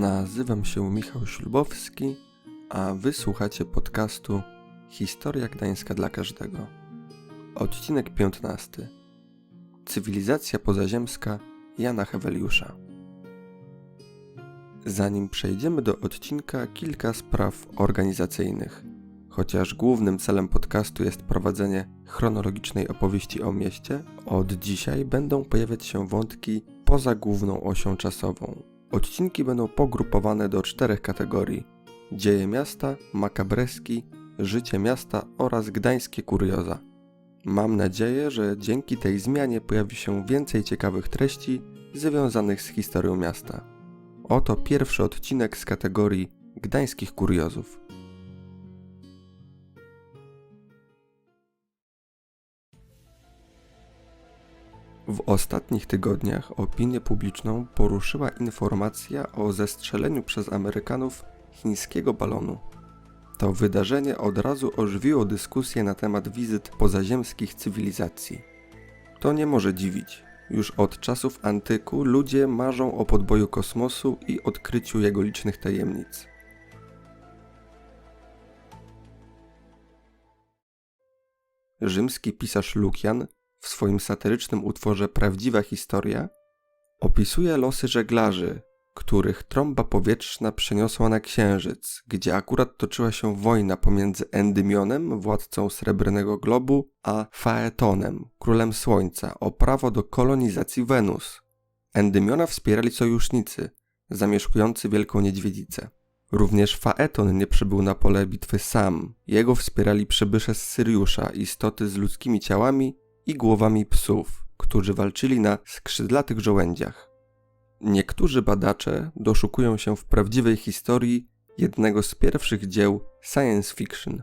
Nazywam się Michał Ślubowski, a wysłuchacie podcastu Historia Gdańska dla każdego. Odcinek 15. Cywilizacja pozaziemska Jana Heweliusza. Zanim przejdziemy do odcinka, kilka spraw organizacyjnych. Chociaż głównym celem podcastu jest prowadzenie chronologicznej opowieści o mieście, od dzisiaj będą pojawiać się wątki poza główną osią czasową. Odcinki będą pogrupowane do czterech kategorii: dzieje miasta, makabreski, życie miasta oraz gdańskie kurioza. Mam nadzieję, że dzięki tej zmianie pojawi się więcej ciekawych treści związanych z historią miasta. Oto pierwszy odcinek z kategorii gdańskich kuriozów. W ostatnich tygodniach opinię publiczną poruszyła informacja o zestrzeleniu przez Amerykanów chińskiego balonu. To wydarzenie od razu ożywiło dyskusję na temat wizyt pozaziemskich cywilizacji. To nie może dziwić. Już od czasów antyku ludzie marzą o podboju kosmosu i odkryciu jego licznych tajemnic. Rzymski pisarz Lukian w swoim satyrycznym utworze Prawdziwa historia opisuje losy żeglarzy, których trąba powietrzna przeniosła na Księżyc, gdzie akurat toczyła się wojna pomiędzy Endymionem, władcą Srebrnego Globu, a Faetonem, królem Słońca, o prawo do kolonizacji Wenus. Endymiona wspierali sojusznicy, zamieszkujący Wielką Niedźwiedzicę. Również Faeton nie przybył na pole bitwy sam. Jego wspierali przybysze z Syriusza, istoty z ludzkimi ciałami i głowami psów, którzy walczyli na skrzydlatych żołędziach. Niektórzy badacze doszukują się w prawdziwej historii jednego z pierwszych dzieł science fiction.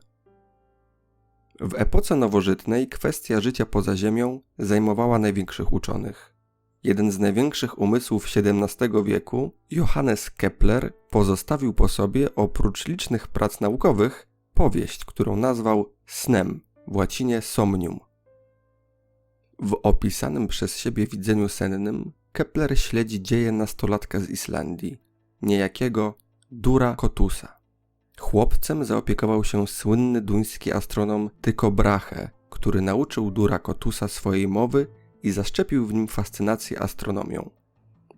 W epoce nowożytnej kwestia życia poza Ziemią zajmowała największych uczonych. Jeden z największych umysłów XVII wieku, Johannes Kepler, pozostawił po sobie oprócz licznych prac naukowych powieść, którą nazwał snem, w łacinie somnium. W opisanym przez siebie widzeniu sennym Kepler śledzi dzieje nastolatka z Islandii, niejakiego Dura Kotusa. Chłopcem zaopiekował się słynny duński astronom Tycho Brahe, który nauczył Dura Kotusa swojej mowy i zaszczepił w nim fascynację astronomią.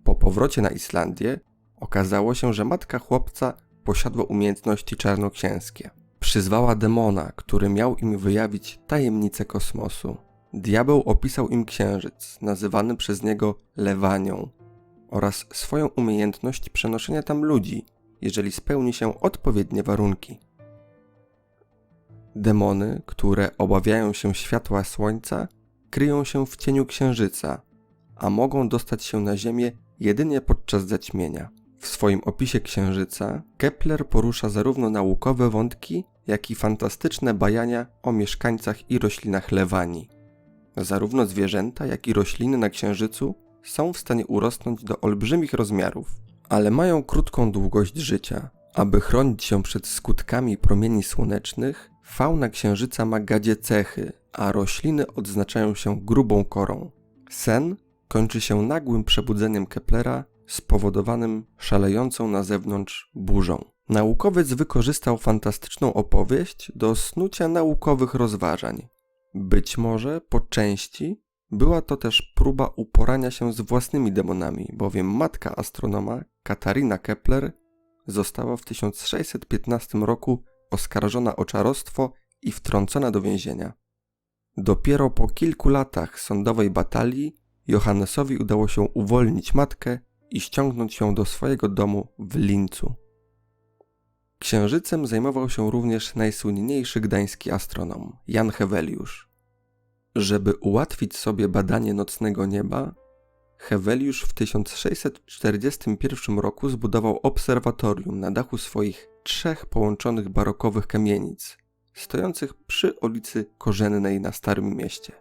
Po powrocie na Islandię okazało się, że matka chłopca posiadła umiejętności czarnoksięskie. Przyzwała demona, który miał im wyjawić tajemnice kosmosu. Diabeł opisał im księżyc, nazywany przez niego Lewanią, oraz swoją umiejętność przenoszenia tam ludzi, jeżeli spełni się odpowiednie warunki. Demony, które obawiają się światła słońca, kryją się w cieniu księżyca, a mogą dostać się na Ziemię jedynie podczas zaćmienia. W swoim opisie księżyca Kepler porusza zarówno naukowe wątki, jak i fantastyczne bajania o mieszkańcach i roślinach Lewanii. Zarówno zwierzęta, jak i rośliny na Księżycu są w stanie urosnąć do olbrzymich rozmiarów, ale mają krótką długość życia. Aby chronić się przed skutkami promieni słonecznych, fauna Księżyca ma gadzie cechy, a rośliny odznaczają się grubą korą. Sen kończy się nagłym przebudzeniem Keplera spowodowanym szalejącą na zewnątrz burzą. Naukowiec wykorzystał fantastyczną opowieść do snucia naukowych rozważań. Być może po części była to też próba uporania się z własnymi demonami, bowiem matka astronoma Katarina Kepler została w 1615 roku oskarżona o czarostwo i wtrącona do więzienia. Dopiero po kilku latach sądowej batalii Johannesowi udało się uwolnić matkę i ściągnąć ją do swojego domu w Lincu. Księżycem zajmował się również najsłynniejszy gdański astronom Jan Heweliusz. Żeby ułatwić sobie badanie nocnego nieba, Heweliusz w 1641 roku zbudował obserwatorium na dachu swoich trzech połączonych barokowych kamienic, stojących przy ulicy Korzennej na Starym Mieście.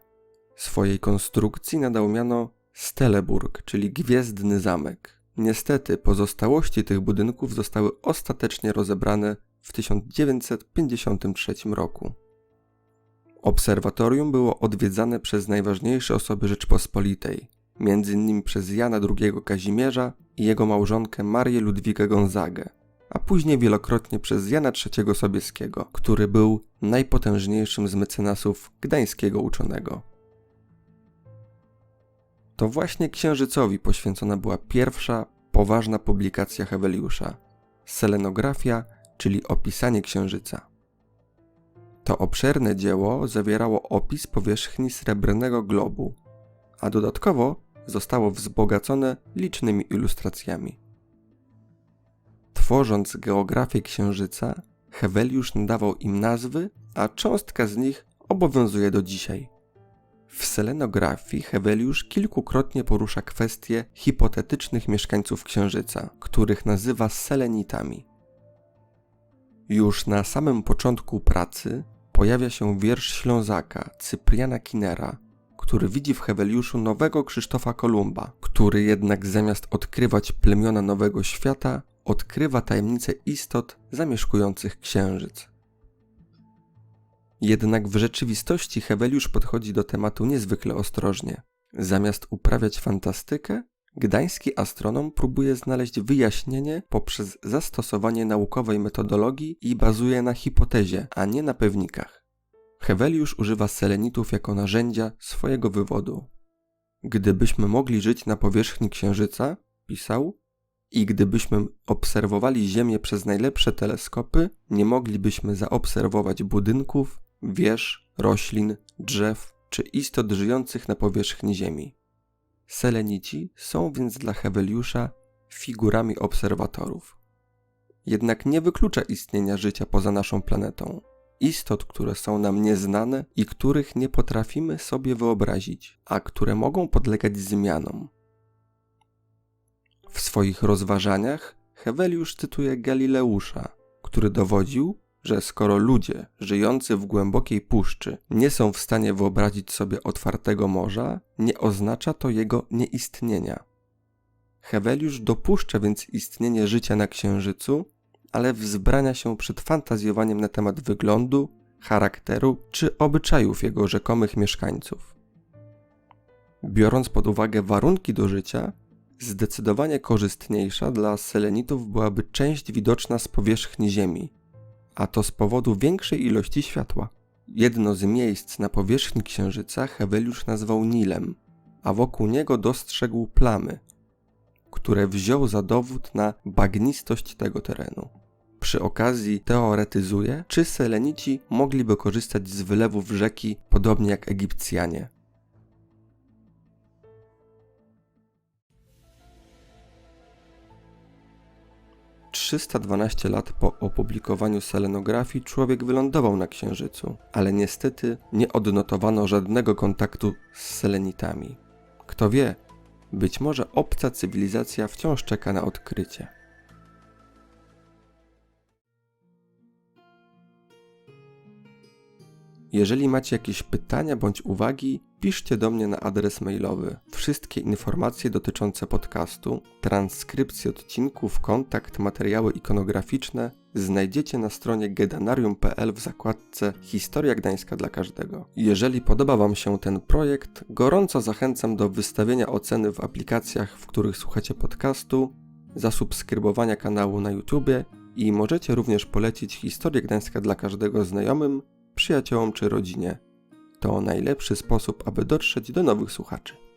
Swojej konstrukcji nadał miano Steleburg, czyli Gwiezdny Zamek. Niestety pozostałości tych budynków zostały ostatecznie rozebrane w 1953 roku. Obserwatorium było odwiedzane przez najważniejsze osoby Rzeczpospolitej, m.in. przez Jana II Kazimierza i jego małżonkę Marię Ludwigę Gonzagę, a później wielokrotnie przez Jana III Sobieskiego, który był najpotężniejszym z mecenasów gdańskiego uczonego. To właśnie księżycowi poświęcona była pierwsza poważna publikacja Heweliusza selenografia, czyli opisanie księżyca. To obszerne dzieło zawierało opis powierzchni srebrnego globu, a dodatkowo zostało wzbogacone licznymi ilustracjami. Tworząc geografię księżyca, Heweliusz nadawał im nazwy, a cząstka z nich obowiązuje do dzisiaj. W selenografii Heweliusz kilkukrotnie porusza kwestię hipotetycznych mieszkańców Księżyca, których nazywa selenitami. Już na samym początku pracy pojawia się wiersz Ślązaka Cypriana Kinera, który widzi w Heweliuszu nowego Krzysztofa Kolumba, który jednak zamiast odkrywać plemiona Nowego Świata, odkrywa tajemnice istot zamieszkujących Księżyc. Jednak w rzeczywistości Heweliusz podchodzi do tematu niezwykle ostrożnie. Zamiast uprawiać fantastykę, gdański astronom próbuje znaleźć wyjaśnienie poprzez zastosowanie naukowej metodologii i bazuje na hipotezie, a nie na pewnikach. Heweliusz używa selenitów jako narzędzia swojego wywodu. Gdybyśmy mogli żyć na powierzchni Księżyca, pisał, i gdybyśmy obserwowali Ziemię przez najlepsze teleskopy, nie moglibyśmy zaobserwować budynków, wież, roślin, drzew czy istot żyjących na powierzchni Ziemi. Selenici są więc dla Heweliusza figurami obserwatorów. Jednak nie wyklucza istnienia życia poza naszą planetą, istot, które są nam nieznane i których nie potrafimy sobie wyobrazić, a które mogą podlegać zmianom. W swoich rozważaniach Heweliusz cytuje Galileusza, który dowodził, że skoro ludzie żyjący w głębokiej puszczy nie są w stanie wyobrazić sobie otwartego morza, nie oznacza to jego nieistnienia. Heweliusz dopuszcza więc istnienie życia na Księżycu, ale wzbrania się przed fantazjowaniem na temat wyglądu, charakteru czy obyczajów jego rzekomych mieszkańców. Biorąc pod uwagę warunki do życia, zdecydowanie korzystniejsza dla selenitów byłaby część widoczna z powierzchni Ziemi, a to z powodu większej ilości światła. Jedno z miejsc na powierzchni Księżyca Heweliusz nazwał Nilem, a wokół niego dostrzegł plamy, które wziął za dowód na bagnistość tego terenu. Przy okazji teoretyzuje, czy Selenici mogliby korzystać z wylewów rzeki podobnie jak Egipcjanie. 312 lat po opublikowaniu selenografii człowiek wylądował na Księżycu, ale niestety nie odnotowano żadnego kontaktu z selenitami. Kto wie, być może obca cywilizacja wciąż czeka na odkrycie. Jeżeli macie jakieś pytania bądź uwagi, piszcie do mnie na adres mailowy. Wszystkie informacje dotyczące podcastu, transkrypcje odcinków, kontakt, materiały ikonograficzne znajdziecie na stronie gedanarium.pl w zakładce Historia Gdańska dla każdego. Jeżeli podoba Wam się ten projekt, gorąco zachęcam do wystawienia oceny w aplikacjach, w których słuchacie podcastu, zasubskrybowania kanału na YouTube i możecie również polecić Historię Gdańska dla każdego znajomym, przyjaciołom czy rodzinie. To najlepszy sposób, aby dotrzeć do nowych słuchaczy.